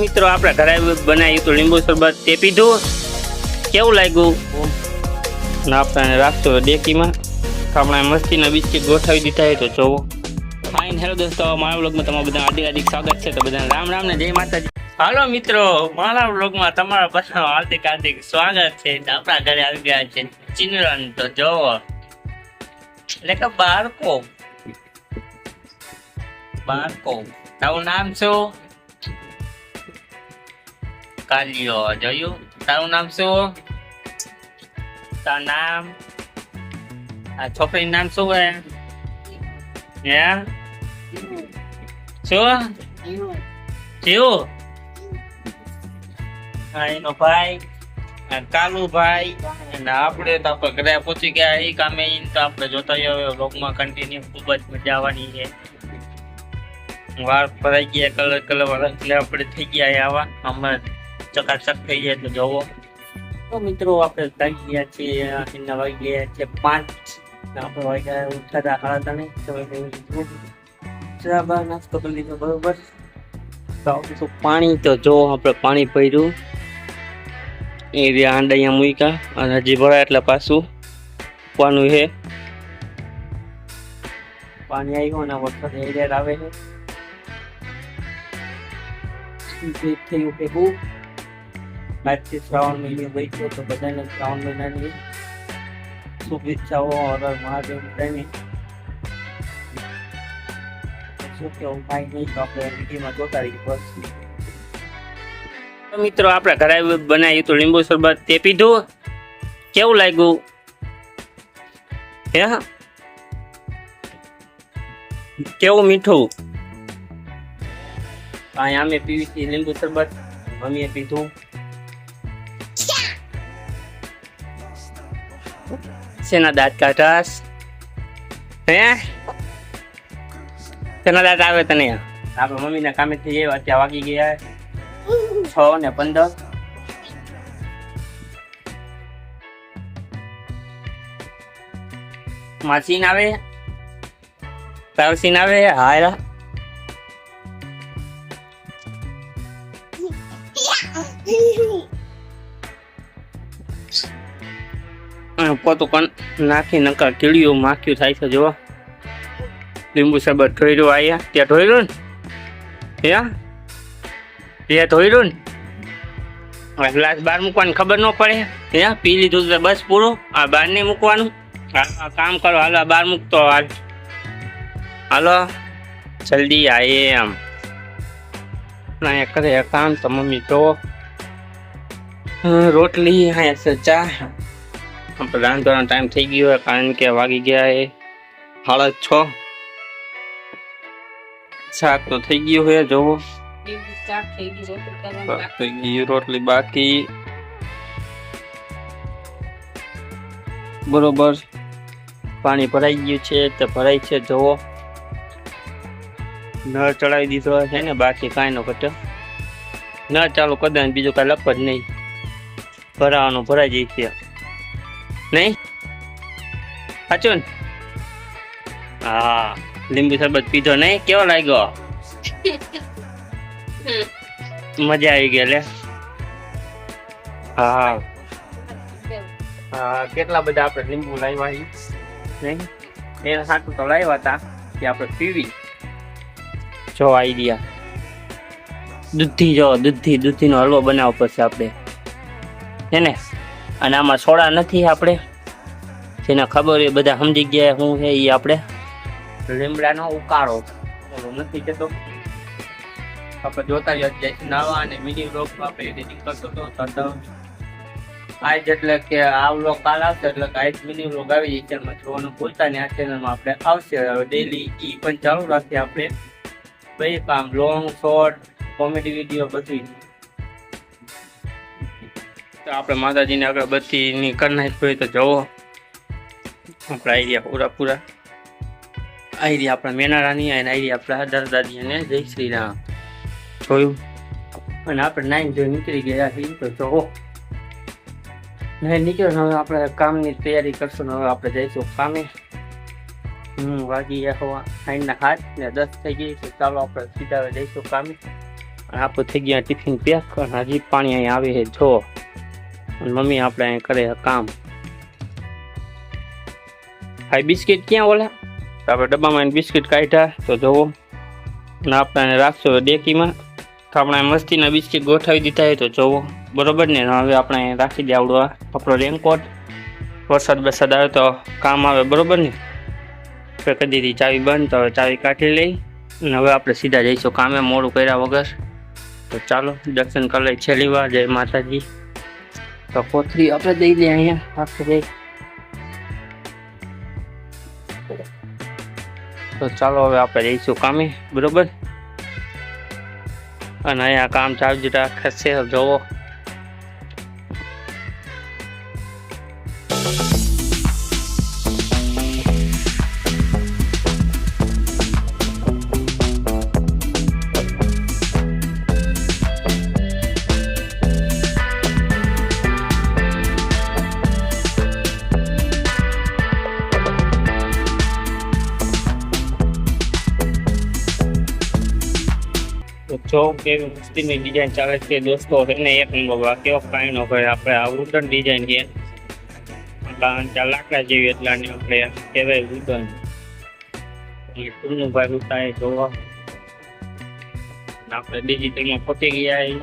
મિત્રો, આપણે ઘરે બનાવ્યું હતું લીંબુ શરબત. તે પીધું. કેવું લાગ્યું? આપણે રાખતો ડેકીમાં. આપણે મસ્તીના બિસ્કીટ ગોઠવી દીધા તો જોવો. ફાઇન હેલો દોસ્તો મારા બ્લોગમાં તમારું બધા હાર્દિક હાર્દિક સ્વાગત છે. તો બધાને રામ રામ ને જય માતાજી. હાલો મિત્રો, મારા બ્લોગમાં તમારા બધાનું હાર્દિક હાર્દિક સ્વાગત છે. આપણા ઘરે આવી ગયા છે ચિનરન, તો જોવો. એટલે કે બાળકો. બાળકો. તારું નામ શું? કાલિયો જોયું. તારું નામ શું? તારું નામ? આ છોકરીનું નામ શું હે? શું? જીવ? ભાઈ કાલુભાઈ, અને આપણે તો આપણે ગયા. એ કામે તો આપણે જોતા હવે વ્લોગમાં કન્ટિન્યુ ખૂબ જ મજા આવવાની છે. વાળ ફરાઈ ગયા કલર કલર આપણે થઈ ગયા આવા. હમણાં ચકાચક થઈ જાય તો જોવો. તો મિત્રો, આપણે થઈ ગયા છીએ એના વાગી ગયા છે પાંચ. આપણે વાગ્યા ઉઠાતા હાડા નહીં તો હવે નાસ્તો કરી લીધો, બરોબર. તો પાણી, તો જો આપણે પાણી ભર્યું. એ રહ્યા હાંડા અહીંયા મૂક્યા અને હજી ભરાય એટલે પાછું મૂકવાનું છે. પાણી આવ્યું અને વરસાદ એરિયા આવે છે. થયું ભેગું આજથી શ્રાવણ મહિનો બેઠો તો બધાને શ્રાવણ મહિનાની શુભેચ્છાઓ, હર મહાદેવ, પ્રેમી. શું કેવું? કાંઈ નહીં, તો આપણે વિડીયોમાં જોતા રહીએ, બસ. મિત્રો, આપણે ઘરે બનાવ્યું હતું લીંબુ શરબત, તે પીધું. કેવું લાગ્યું? હે? કેવું મીઠું? અહીંયા અમે પીવી લીંબુ શરબત? મમ્મીએ પીધું. શેના દાંત કાઢાસ હે શેના દાંત આવે તને આપણે મમ્મીના કામેથી જઈએ અત્યારે વાગી ગયા છ ને પંદર માસીન આવે તાવસીન આવે હાયરા અને પોતું પણ નાખી નકર કીડીયું માખ્યું થાય છે જો લીંબુ શરબત ધોઈરું આયા. ત્યાં ધોઈરું ને? ત્યાં? ત્યાં ધોઈરું ને? ગ્લાસ બહાર મૂકવાની ખબર ન પડે. ત્યાં? પી લીધું તો બસ પૂરું. આ બહાર નહીં મૂકવાનું. આ કામ કરો. હાલો બહાર મૂકતો હાલ. હાલો. જલ્દી આયે એમ ના કરે કામ તો મમ્મી તો રોટલી, અહીંયા ચા. આપણે રાંધવાનો ટાઈમ થઈ ગયો હોય કારણ કે વાગી ગયા એ સાડા છ. શાક તો થઈ ગયું હોય જોવો. થઈ ગયું રોટલી બાકી. બરોબર. પાણી ભરાઈ ગયું છે તો ભરાય છે જોવો. નળ ચડાવી દીધો છે ને બાકી કાંઈ નો ઘટે. નળ ચાલુ કરી દે બીજું કાંઈ લખ જ નહીં. ભરાવાનું ભરાઈ જાય છે. નહીં? સાચું ને? હા લીંબુ શરબત પીધો નહીં? કેવો લાગ્યો? મજા આવી ગઈ લે. હા. હા કેટલા બધા આપણે લીંબુ લાવ્યા નહીં? એના સાટું તો લાવ્યા હતા કે આપણે પીવી. જો આઈડિયા. દૂધથી જો દૂધથી દૂધીનો હલવો બનાવવો પડશે આપણે. હે ને? અને આમાં સોડા નથી આપણે. જેને ખબર એ બધા સમજી ગયા શું છે એ આપણે. લીમડાનો ઉકાળો. નથી કેતો. આપણે જોતા જ નવા અને મિની બ્લોગ આપણે એડિટિંગ કરતો હતો આજ એટલે કે આ વ્લોગ કાલ આવશે એટલે કે આજ મિની વ્લોગ આવી ચેનલમાં જોવાનું ભૂલતા નહીં. આ ચેનલમાં આપણે આવશે. હવે ડેલી એ પણ ચાલુ રાખીએ આપણે. ભાઈ, કામ લોંગ શોર્ટ કોમેડી વીડિયો બધું તો આપણે માતાજીને અગરબત્તીની કરી હોય તો જવો આપણા આઈડિયા પૂરા પૂરા. આઈડિયા આપણા મેનારાની અને આઈડિયા આપણા દાદાજી અને જય શ્રી રામ. જોયું? અને આપણે નાઈન જોઈ નીકળી ગયા છીએ તો જવો નહીં નીકળ્યો ને હવે આપણે કામની તૈયારી કરશું હવે આપણે જઈશું કામે. હમ, વાગી ગયા સાઈડના હાથ ને દસ થઈ ગઈ તો ચાલો આપણે સીધા જઈશું કામે. આપણે થઈ ગયા ટિફિન પેક. અને હજી પાણી અહીંયા આવે છે. જો અને મમ્મી આપણે અહીં કરે કામ. આ બિસ્કિટ ક્યાં ઓલા? આપણે ડબ્બામાં બિસ્કિટ કાઢ્યા, તો જોવો. અને આપણે એને રાખશો ડેકીમાં. તો આપણે મસ્તીના બિસ્કિટ ગોઠવી દીધા તો જોવો. બરોબર ને? હવે આપણે રાખી દે આવડો આપણો રેનકોટ. વરસાદ વરસાદ આવે તો કામ આવે, બરોબર ને? આપણે કરી દીધી ચાવી બંધ, તો હવે ચાવી કાઢી લઈ. અને હવે આપણે સીધા જઈશું કામે, મોડું કર્યા વગર. તો ચાલો, દર્શન કરી લઈ છેલ્લી વાર, જય માતાજી. તો કોથરી આપણે દઈ દઈએ અહીંયા. આખરે તો ચાલો હવે આપણે જઈશું કામે, બરોબર? અને અહીંયા કામ ચાલુ રાખે છે, જોવો. જો કેવી મસ્તીની ડિઝાઇન ચાલે છે, દોસ્તો, એને એક નંબર કેવો કાંઈ નો કરે આપણે આ વુડન ડિઝાઇન છે. લાકડા જેવી એટલા ને આપણે કહેવાય વુડન ટુનું ભાઈ ઉતારે જોવા. આપણે ડિજિટલમાં ફોટી ગયા એ.